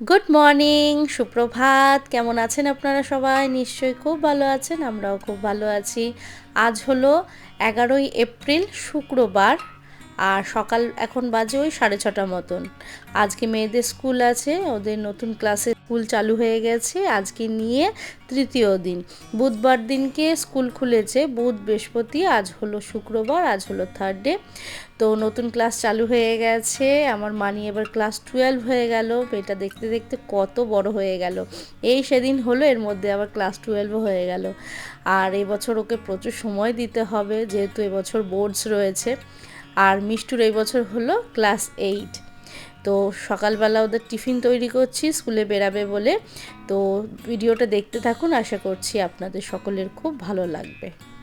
Good morning সুপ্রভাত। কেমন আছেন আপনারা সবাই? নিশ্চয়ই খুব ভালো আছেন, আমরাও খুব ভালো আছি। আজ হলো এগারোই এপ্রিল, শুক্রবার। আর সকাল এখন বাজে ওই সাড়ে ছটা মতন। আজকে মেয়েদের স্কুল আছে, ওদের নতুন ক্লাসে স্কুল চালু হয়ে গেছে, আজকে নিয়ে তৃতীয় দিন। বুধবার দিনকে স্কুল খুলেছে, বুধ বৃহস্পতি, আজ হলো শুক্রবার, আজ হলো থার্ড ডে তো নতুন ক্লাস চালু হয়ে গেছে, আমার মানি এবার ক্লাস টুয়েলভ হয়ে গেল, এটা দেখতে দেখতে কত বড় হয়ে গেল। এই সেদিন হলো, এর মধ্যে আবার ক্লাস টুয়েলভও হয়ে গেল। আর এবছর ওকে প্রচুর সময় দিতে হবে, যেহেতু এবছর বোর্ডস রয়েছে। আর মিষ্টুর এই বছর হলো ক্লাস এইট। তো সকালবেলা ওদের টিফিন তৈরি করছি, স্কুলে বেরাবে বলে। তো ভিডিওটা দেখতে থাকুন, আশা করছি আপনাদের সকলের খুব ভালো লাগবে।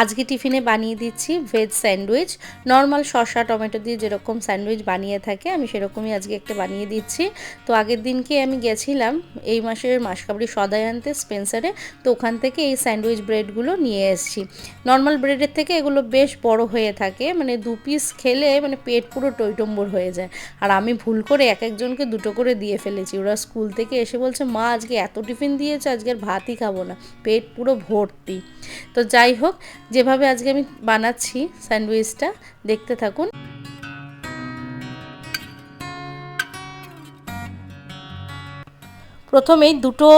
আজকে টিফিনে বানিয়ে দিচ্ছি ভেজ স্যান্ডউইচ নর্মাল শসা, টমেটো দিয়ে যেরকম স্যান্ডউইচ বানিয়ে থাকে, আমি সেরকমই আজকে একটা বানিয়ে দিচ্ছি। তো আগের দিনকে আমি গেছিলাম, এই মাসের মাসকাবড়ি সদাই আনতে স্পেন্সারে, তো ওখান থেকে এই স্যান্ডউইচ ব্রেডগুলো নিয়ে এসেছি। নর্মাল ব্রেডের থেকে এগুলো বেশ বড় হয়ে থাকে মানে দু পিস খেলে মানে পেট পুরো টইটম্বর হয়ে যায়। আর আমি ভুল করে এক একজনকে দুটো করে দিয়ে ফেলেছি। ওরা স্কুল থেকে এসে বলছে, মা, আজকে এত টিফিন দিয়েছে, আজকে আর ভাতই খাব না। পেট পুরো ভর্তি। তো যাই হোক যেভাবে আজকে আমি বানাচ্ছি স্যান্ডউইচটা, দেখতে থাকুন। প্রথমেই দুটো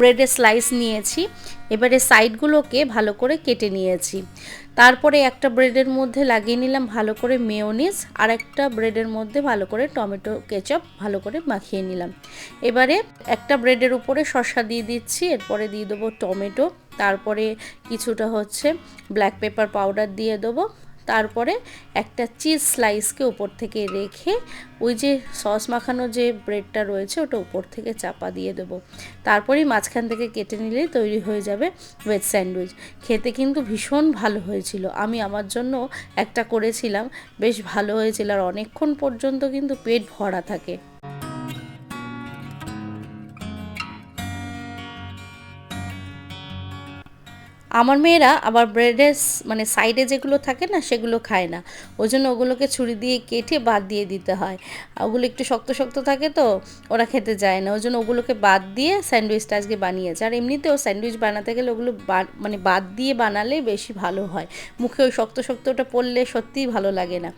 ব্রেডের স্লাইস নিয়েছি, এবারে সাইডগুলোকে ভালো করে কেটে নিয়েছি। তারপরে একটা ব্রেডের মধ্যে লাগিয়ে নিলাম ভালো করে মেয়োনিজ, আর একটা ব্রেডের মধ্যে ভালো করে টমেটো কেচাপ ভালো করে মাখিয়ে নিলাম। এবারে একটা ব্রেডের উপরে শসা দিয়ে দিচ্ছি, এরপরে দিয়ে দেবো টমেটো। তারপরে কিছুটা হচ্ছে ব্ল্যাক পেপার পাউডার দিয়ে দেবো। তারপরে একটা চিজ স্লাইসকে উপর থেকে রেখে ওই যে সস মাখানো যে ব্রেডটা রয়েছে ওটা উপর থেকে চাপা দিয়ে দেবো। তারপরেই মাঝখান থেকে কেটে নিলেই তৈরি হয়ে যাবে ভেজ স্যান্ডউইচ খেতে কিন্তু ভীষণ ভালো হয়েছিল। আমি আমার জন্য একটা করেছিলাম। বেশ ভালো হয়েছিল আর অনেকক্ষণ পর্যন্ত কিন্তু পেট ভরা থাকে। আমার মেয়েরা আবার ব্রেডের মানে সাইডে যেগুলো থাকে না, সেগুলো খায় না। ওই জন্য ওগুলোকে ছুরি দিয়ে কেটে বাদ দিয়ে দিতে হয়। ওগুলো একটু শক্ত শক্ত থাকে তো, ওরা খেতে যায় না। ওই জন্য ওগুলোকে বাদ দিয়ে স্যান্ডউইচটা আজকে বানিয়েছে। আর এমনিতেও স্যান্ডউইচ বানাতে গেলে ওগুলো মানে বাদ দিয়ে বানালে বেশি ভালো হয়। মুখে ওই শক্ত শক্ত ওটা পড়লে সত্যিই ভালো লাগে না।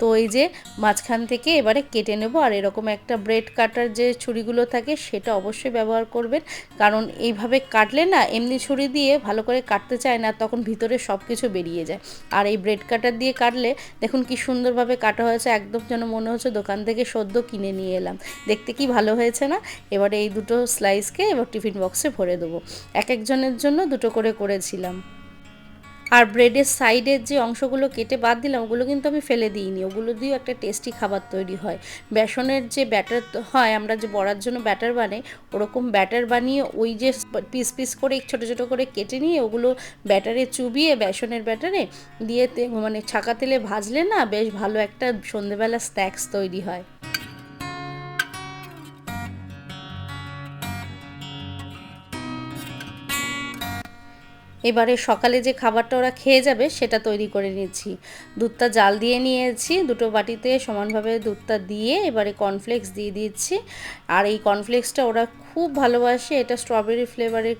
তো এই যে মাঝখান থেকে এবারে কেটে নেব। আর এরকম একটা ব্রেড কাটার যে ছুরিগুলো থাকে, সেটা অবশ্যই ব্যবহার করবেন। কারণ এইভাবে কাটলে না, এমনি ছুরি দিয়ে ভালো করে কাট কাটতে চায় না, তখন ভিতরে সব কিছু বেরিয়ে যায়। আর এই ব্রেড কাটার দিয়ে কাটলে, দেখুন কি সুন্দরভাবে কাটা হয়েছে, একদম যেন মনে হচ্ছে দোকান থেকে সদ্য কিনে নিয়ে এলাম। দেখতে কি ভালো হয়েছে না? এবারে এই দুটো স্লাইসকে এবার টিফিন বক্সে ভরে দেবো। এক একজনের জন্য দুটো করে করেছিলাম। আর ব্রেডের সাইডের যে অংশগুলো কেটে বাদ দিলাম, ওগুলো কিন্তু আমি ফেলে দিইনি। ওগুলো দিয়েও একটা টেস্টি খাবার তৈরি হয়। বেসনের যে ব্যাটার হয়, আমরা যে বড়ার জন্য ব্যাটার বানাই, ওরকম ব্যাটার বানিয়ে ওই যে পিস পিস করে ছোটো ছোটো করে কেটে নিয়ে ওগুলো ব্যাটারে চুবিয়ে বেসনের ব্যাটারে দিয়ে মানে ছাকা তেলে ভাজলে না বেশ ভালো একটা সন্ধেবেলা স্ন্যাক্স তৈরি হয়। এবারে সকালে যে খাবারটা ওরা খেয়ে যাবে, সেটা তৈরি করে নিয়েছি দুধটা জাল দিয়ে নিয়েছি, দুটো বাটিতে সমানভাবে দুধটা দিয়ে এবারে কর্নফ্লেক্স দিয়ে দিচ্ছি। আর এই কর্নফ্লেক্সটা ওরা খুব ভালোবাসে, এটা স্ট্রবেরি ফ্লেভারের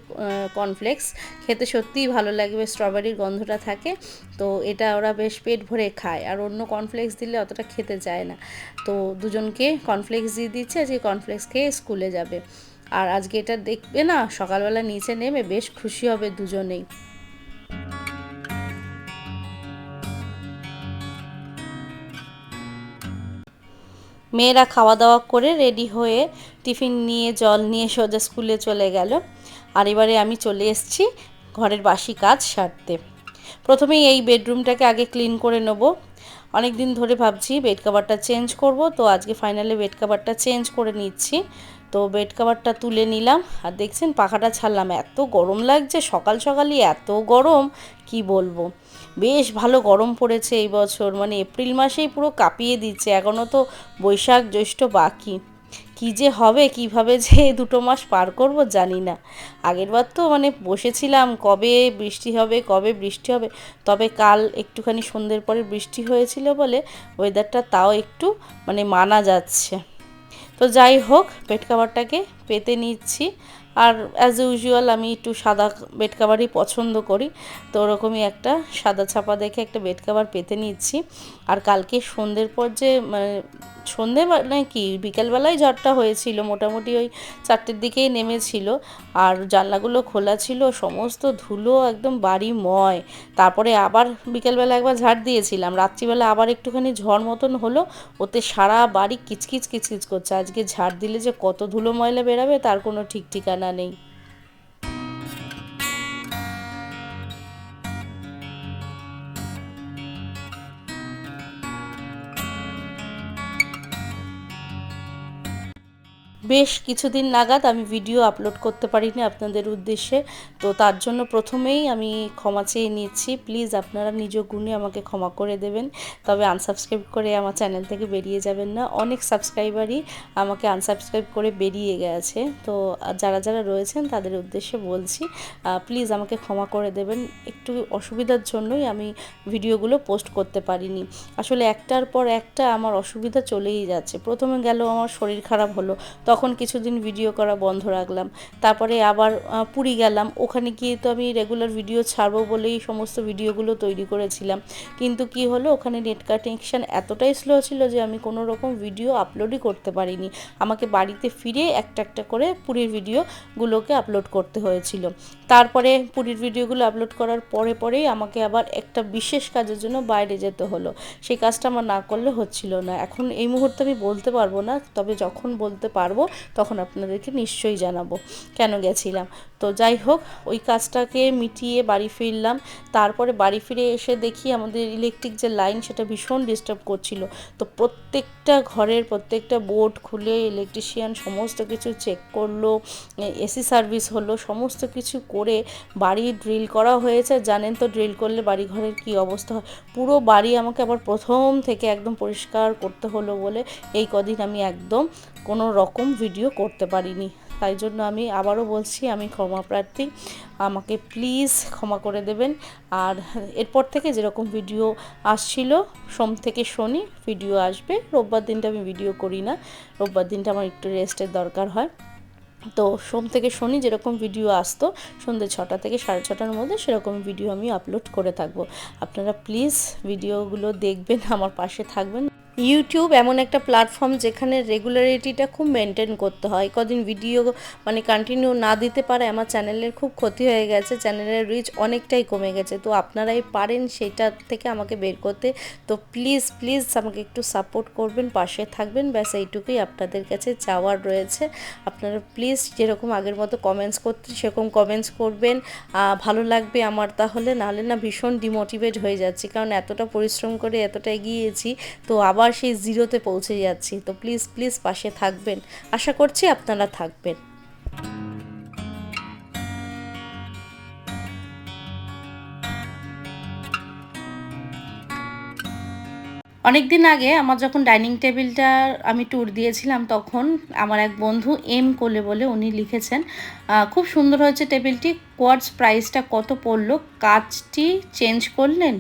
কর্নফ্লেক্স খেতে সত্যিই ভালো লাগবে স্ট্রবেরির গন্ধটা থাকে। তো এটা ওরা বেশ পেট ভরে খায়, আর অন্য কর্নফ্লেক্স দিলে অতটা খেতে চায় না। তো দুজনকে কর্নফ্লেক্স দিয়ে দিচ্ছে আজকে কর্নফ্লেক্স খেয়ে স্কুলে যাবে। আর আজকে এটা দেখবে না, সকালবেলা নিচে নেমে বেশ খুশি হবে দুজনেই। মেয়েরা খাওয়া দাওয়া করে রেডি হয়ে টিফিন নিয়ে, জল নিয়ে সোজা স্কুলে চলে গেল। আর এবারে আমি চলে এসেছি ঘরের বাসি কাজ সারতে। প্রথমেই এই বেডরুমটাকে আগে ক্লিন করে নেব। অনেক দিন ধরে ভাবছি বেড কাভারটা চেঞ্জ করব, তো আজকে ফাইনালি বেড কাভারটা চেঞ্জ করে নিচ্ছি। তো বেড কাভারটা তুলে নিলাম। আর দেখছেন পাখাটা ছাড়লাম। এত গরম লাগছে, সকাল সকালই এত গরম, কি বলব? বেশ ভালো গরম পড়েছে এই বছর। মানে এপ্রিল মাসেই পুরো কাঁপিয়ে দিচ্ছে এখনও তো বৈশাখ জ্যৈষ্ঠ বাকি। কী যে হবে, কীভাবে যে দুটো মাস পার করব জানি না। আগেরবার তো মানে বসেছিলাম, কবে বৃষ্টি হবে, কবে বৃষ্টি হবে। তবে কাল একটুখানি সন্ধ্যের পরে বৃষ্টি হয়েছিল বলে ওয়েদারটা তাও একটু মানে মানা যাচ্ছে। তো যাই হোক পেট কাভারটাকে পেতে নিচ্ছি। আর অ্যাজ ইউজুয়াল আমি একটু সাদা বেড কাভারই পছন্দ করি। তো ওরকমই একটা সাদা ছাপা দেখে একটা বেড কাভার পেতে নিচ্ছি। আর কালকে সন্ধ্যের পর যে মানে সন্ধে মানে কি, বিকেলবেলায় ঝড়টা হয়েছিল, মোটামুটি ওই চারটের দিকেই নেমেছিল। আর জানলাগুলো খোলা ছিল, সমস্ত ধুলো একদম বাড়ি ময় তারপরে আবার বিকেলবেলা একবার ঝাড় দিয়েছিলাম। রাত্রিবেলা আবার একটুখানি ঝড় মতন হলো, ওতে সারা বাড়ি কিচকিচ কিচকিচ করছে। আজকে ঝাড় দিলে যে কত ধুলো ময়লা বেরাবে, তার কোনো ঠিক ঠিকানা নেই। বেশ কিছুদিন নাগাদ আমি ভিডিও আপলোড করতে পারিনি আপনাদের উদ্দেশ্যে। তো তার জন্য প্রথমেই আমি ক্ষমা চেয়ে নিচ্ছি। প্লিজ আপনারা নিজ গুণে আমাকে ক্ষমা করে দেবেন। তবে আনসাবস্ক্রাইব করে আমার চ্যানেল থেকে বেরিয়ে যাবেন না। অনেক সাবস্ক্রাইবারই আমাকে আনসাবস্ক্রাইব করে বেরিয়ে গেছে। তো যারা যারা রয়েছেন তাদের উদ্দেশ্যে বলছি প্লিজ আমাকে ক্ষমা করে দেবেন। একটু অসুবিধার জন্যই আমি ভিডিওগুলো পোস্ট করতে পারিনি। আসলে একটার পর একটা আমার অসুবিধা চলেই যাচ্ছে। প্রথমে গেল, আমার শরীর খারাপ হলো। তখন কিছুদিন ভিডিও করা বন্ধ রাখলাম। তারপরে আবার পুরী গেলাম। ওখানে গিয়ে তো আমি রেগুলার ভিডিও ছাড়বো বলেই সমস্ত ভিডিওগুলো তৈরি করেছিলাম। কিন্তু কি হলো, ওখানে নেট কানেকশান এতটাই স্লো ছিল যে আমি কোনো রকম ভিডিও আপলোডই করতে পারিনি। আমাকে বাড়িতে ফিরে একটা একটা করে পুরীর ভিডিওগুলোকে আপলোড করতে হয়েছিল। তারপরে পুরীর ভিডিওগুলো আপলোড করার পরে পরেই আমাকে আবার একটা বিশেষ কাজের জন্য বাইরে যেতে হলো। সেই কাজটা আমার না করলে হচ্ছিল না। এখন এই মুহূর্তে আমি বলতে পারব না, তবে যখন বলতে পারব তখন আপনাদেরকে নিশ্চয়ই জানাব। কেন গেছিলাম? তো যাই হোক, ওই কাজটাকে মিটিয়ে বাড়ি ফিরলাম। তারপরে বাড়ি ফিরে এসে দেখি আমাদের ইলেকট্রিক যে লাইন সেটা ভীষণ ডিস্টার্ব করছিল। তো প্রত্যেকটা ঘরের প্রত্যেকটা বোর্ড খুলে ইলেকট্রিশিয়ান সমস্ত কিছু চেক করল এসি সার্ভিস হলো, সমস্ত কিছু করে বাড়ি ড্রিল করা হয়েছে। জানেন তো ড্রিল করলে বাড়ি ঘরের কী অবস্থা হয়? পুরো বাড়ি আমাকে আবার প্রথম থেকে একদম পরিষ্কার করতে হলো বলে এই কদিন আমি একদম কোনো রকম ভিডিও করতে পারিনি। তাই জন্য আমি আবারও বলছি, আমি ক্ষমা প্রার্থী। আমাকে প্লিজ ক্ষমা করে দেবেন। আর এরপর থেকে যেরকম ভিডিও আসছিল, সোম থেকে শনি ভিডিও আসবে। রোববার দিনটা আমি ভিডিও করি না। রোববার দিনটা আমার একটু রেস্টের দরকার হয়। তো সোম থেকে শনি যেরকম ভিডিও আসতো, সন্ধ্যে ছটা থেকে সাড়ে ছটার মধ্যে সেরকম ভিডিও আমি আপলোড করে থাকব। আপনারা প্লিজ ভিডিওগুলো দেখবেন, আমার পাশে থাকবেন। ইউটিউব এমন একটা প্ল্যাটফর্ম যেখানে রেগুলারিটিটা খুব মেনটেন করতে হয়। কদিন ভিডিও মানে কন্টিনিউ না দিতে পারে, আমার চ্যানেলের খুব ক্ষতি হয়ে গেছে চ্যানেলের রিচ অনেকটাই কমে গেছে। তো আপনারাই পারেন সেটা থেকে আমাকে বের করতে। তো প্লিজ প্লিজ আমাকে একটু সাপোর্ট করবেন, পাশে থাকবেন, ব্যাস এইটুকুই আপনাদের কাছে চাওয়ার রয়েছে। আপনারা প্লিজ যেরকম আগের মতো কমেন্টস করতে, সেরকম কমেন্টস করবেন। ভালো লাগবে আমার তাহলে, নাহলে না ভীষণ ডিমোটিভেট হয়ে যাচ্ছি। কারণ এতটা পরিশ্রম করে, এতটা এগিয়েছি, তো আবার আবার সেই জিরোতে পৌঁছে যাচ্ছি। তো প্লিজ প্লিজ পাশে থাকবেন। আশা করছি আপনারা থাকবেন। অনেক দিন আগে আমার যখন ডাইনিং টেবিলটা আমি ট্যুর দিয়েছিলাম, তখন আমার এক বন্ধু এম কোলে বলে উনি লিখেছেন খুব সুন্দর হয়েছে টেবিলটি কোয়ার্টস প্রাইসটা কত পড়ল, কাজটি চেঞ্জ করলেন?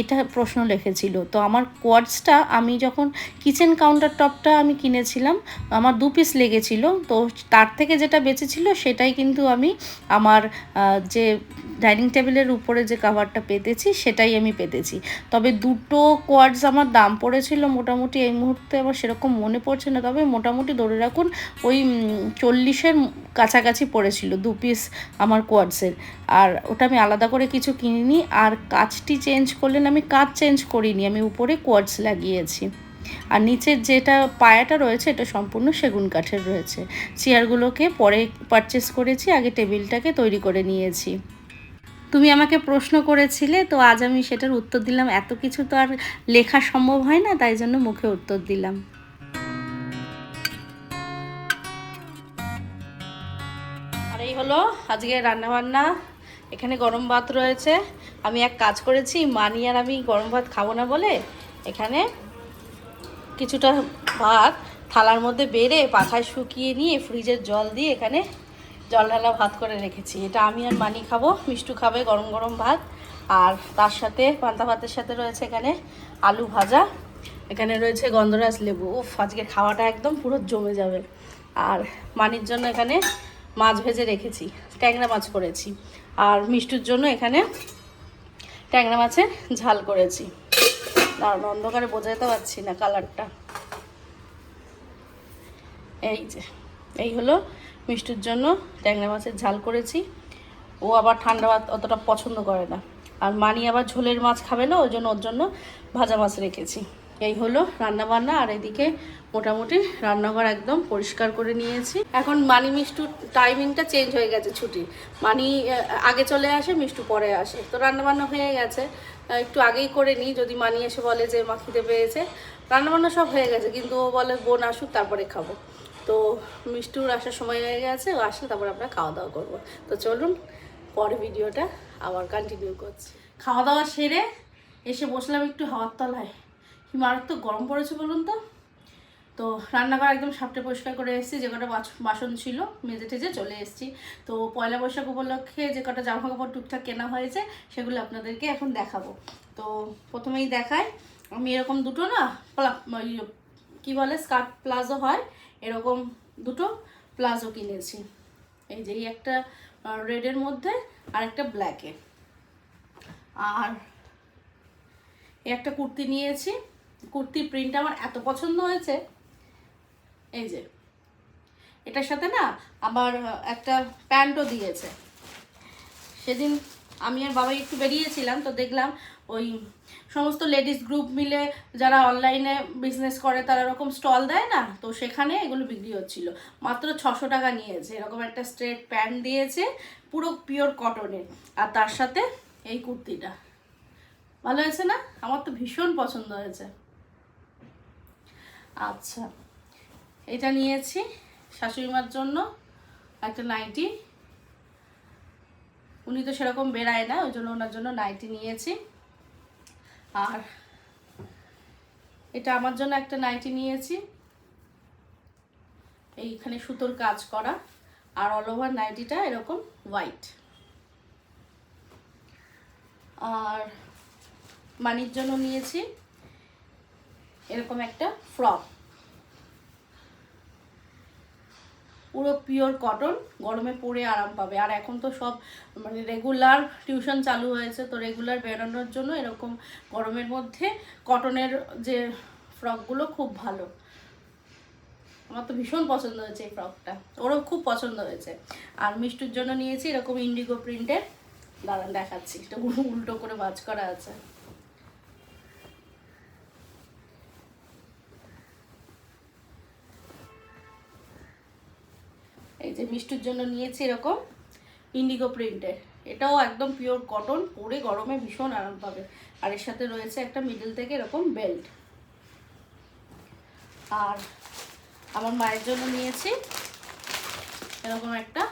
এটা প্রশ্ন লিখেছিল। তো আমার কোয়ার্টসটা আমি যখন কিচেন কাউন্টার টপটা আমি কিনেছিলাম, আমার দু পিস লেগেছিল, তো তার থেকে যেটা বেঁচেছিল সেটাই কিন্তু আমি আমার যে ডাইনিং টেবিলের উপরে যে কাভারটা পেতেছি, সেটাই আমি পেতেছি। তবে দুটো কোয়ার্ডস আমার দাম পড়েছিল মোটামুটি এই মুহূর্তে আমার সেরকম মনে পড়ছে না, তবে মোটামুটি ধরে রাখুন ওই চল্লিশের কাছাকাছি পড়েছিল দু পিস আমার কোয়ার্ডসের আর ওটা আমি আলাদা করে কিছু কিনিনি, আর কাজটি চেঞ্জ করলেন, আমি কাজ চেঞ্জ করিনি, আমি উপরে কোয়ার্ডস লাগিয়েছি। আর নিচের যেটা পায়াটা রয়েছে, এটা সম্পূর্ণ সেগুন কাঠের রয়েছে। চেয়ারগুলোকে পরে পারচেস করেছি, আগে টেবিলটাকে তৈরি করে নিয়েছি। তুমি আমাকে প্রশ্ন করেছিলে, তো আজ আমি সেটার উত্তর দিলাম। এত কিছু তো আর লেখা সম্ভব হয় না, তাই জন্য মুখে উত্তর দিলাম। আর এই হলো আজকে রান্নাবান্না। এখানে গরম ভাত রয়েছে। আমি এক কাজ করেছি, মানি আর আমি গরম ভাত খাব না বলে এখানে কিছুটা ভাত থালার মধ্যে বেড়ে পাখায় শুকিয়ে নিয়ে ফ্রিজের জল দিয়ে এখানে জল ঢালা ভাত করে রেখেছি। এটা আমি আর মানি খাব। মিষ্টু খাবে গরম গরম ভাত। আর তার সাথে পান্তা ভাতের সাথে রয়েছে এখানে আলু ভাজা। এখানে রয়েছে গন্ধরাজ লেবু। উফ, আজকে খাওয়াটা একদম পুরো জমে যাবে। আর মানির জন্য এখানে মাছ ভেজে রেখেছি। ট্যাংরা মাছ করেছি। আর মিষ্টুর জন্য এখানে ট্যাংরা মাছের ঝাল করেছি। দাঁড়ান অন্ধকারে বোঝাতে পারছি না কালারটা এই যে, এই হলো মিষ্টুর জন্য ট্যাংরা মাছের ঝাল করেছি। ও আবার ঠান্ডা ভাত অতটা পছন্দ করে না। আর মানি আবার ঝোলের মাছ খাবে না, ওই জন্য ওর জন্য ভাজা মাছ রেখেছি। এই হলো রান্না বান্না আর এদিকে মোটামুটি রান্নাঘর একদম পরিষ্কার করে নিয়েছি। এখন মানি মিষ্টুর টাইমিংটা চেঞ্জ হয়ে গেছে ছুটি। মানি আগে চলে আসে, মিষ্টু পরে আসে। তো রান্নাবান্না হয়ে গেছে। একটু আগেই করে নিই, যদি মানি এসে বলে যে মাখিতে পেয়েছে। রান্নাবান্না সব হয়ে গেছে, কিন্তু ও বলে বোন আসুক, তারপরে খাব। তো মিষ্টুর আসার সময় হয়ে গেছে ও আসলে তারপর আমরা খাওয়া দাওয়া করব। তো চলুন পরে ভিডিওটা আবার কন্টিনিউ করছি। খাওয়া দাওয়া সেরে এসে বসলাম একটু হাওয়ার তলায়। কি মারাত্মক গরম পড়েছে বলুন তো। তো রান্নাঘর একদম সাপটে পরিষ্কার করে এসেছি যে কটা বাসন ছিল মেজে টেজে চলে এসেছি। তো পয়লা বৈশাখ উপলক্ষে যে কটা জামা কাপড় টুকটাক কেনা হয়েছে সেগুলো আপনাদেরকে এখন দেখাবো। তো প্রথমেই দেখাই আমি এরকম দুটো না ইয়ে, কি বলে স্কার্ট প্লাজো হয় এরকম দুটো প্লাজো কিনেছি। এই যে এই একটা রেডের মধ্যে, আর একটা ব্ল্যাকে আর একটা কুর্তি নিয়েছি। কুর্তির প্রিন্ট আমার এত পছন্দ হয়েছে। এই যে, এটার সাথে না, আবার একটা প্যান্টও দিয়েছে। সেদিন আমি আর বাবাই একটু বেরিয়েছিলাম, তো দেখলাম ওই সমস্ত লেডিস গ্রুপ মিলে যারা অনলাইনে বিজনেস করে, তারা এরকম স্টল দেয় না? তো সেখানে এগুলো বিক্রি হচ্ছিল। মাত্র ছশো টাকা নিয়েছে। এরকম একটা স্ট্রেট প্যান্ট দিয়েছে, পুরো পিওর কটনের আর তার সাথে এই কুর্তিটা। ভালো হয়েছে না? আমার তো ভীষণ পছন্দ হয়েছে। আচ্ছা এটা নিয়েছি শাশুড়ি মার জন্য একটা নাইটি। উনি তো সেরকম বেড়ায় না, ওই জন্য ওনার জন্য নাইটি নিয়েছি। আর এটা আমার জন্য একটা নাইটি নিয়েছি। এইখানে সুতোর কাজ করা, আর অল ওভার নাইটিটা এরকম হোয়াইট আর মানির জন্য নিয়েছি, এরকম একটা ফ্রক পুরো পিওর কটন গরমে পরে আরাম পাবে। আর এখন তো সব মানে রেগুলার টিউশন চালু হয়েছে, তো রেগুলার বেরোনোর জন্য এরকম গরমের মধ্যে কটনের যে ফ্রকগুলো খুব ভালো। আমার তো ভীষণ পছন্দ হয়েছে এই ফ্রকটা ওরও খুব পছন্দ হয়েছে। আর মিষ্টুর জন্য নিয়েছি এরকম ইন্ডিগো প্রিন্টের দাঁড়ান, দেখাচ্ছি। এটা উল্টো করে বাজ করা আছে। মিষ্টুর জন্য নিয়েছি এরকম ইন্ডিগো প্রিন্টের এটাও একদম পিওর কটন পরে গরমে ভীষণ আরাম পাবে। আর এর সাথে রয়েছে একটা মিডল থেকে এরকম বেল্ট আর আমার মায়ের জন্য নিয়েছি এরকম একটা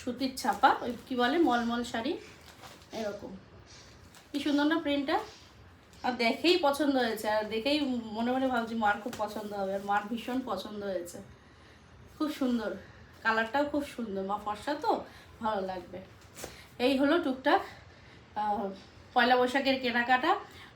সুতির ছাপা, ওই কী বলে, মলমল শাড়ি, এরকম। কি সুন্দর না প্রিন্টটা আর দেখেই পছন্দ হয়েছে, আর দেখেই মনে মনে ভাবছি মার খুব পছন্দ হবে, আর মার ভীষণ পছন্দ হয়েছে। খুব সুন্দর। কালারটাও খুব সুন্দর, মা ফর্সা তো? ভালো লাগবে। এই হলো টুকটাক পয়লা বৈশাখের কেনাকাটা।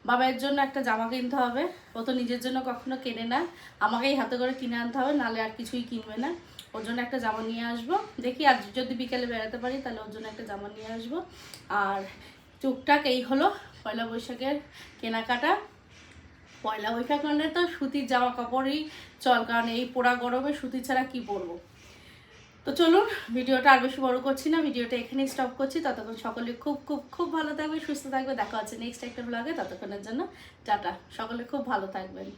বাবার জন্য একটা জামা কিনতে হবে। ও তো নিজের জন্য কখনো কেনে না। আমাকেই হাতে করে কিনে আনতে হবে, নালে আর কিছুই কিনবে না। ওর জন্য একটা জামা নিয়ে আসব। দেখি আজ যদি বিকেলে বেড়াতে পারি, তাহলে ওর জন্য একটা জামা নিয়ে আসব। আর টুকটাক এই হলো পয়লা বৈশাখের কেনাকাটা। পয়লা বৈশাখ মানে তো সুতির জামা কাপড়ই চল, কারণ এই পোড়া গরমে সুতি ছাড়া কি পরবো? তো চলুন, ভিডিওটা আর বেশি বড় করছি না, ভিডিওটা এখানেই স্টপ করছি। ততক্ষণ সকলে খুব খুব খুব ভালো থাকবে সুস্থ থাকবে দেখা হচ্ছে নেক্সট একটা ব্লগে ততক্ষণের জন্য, টাটা। সকলে খুব ভালো থাকবেন।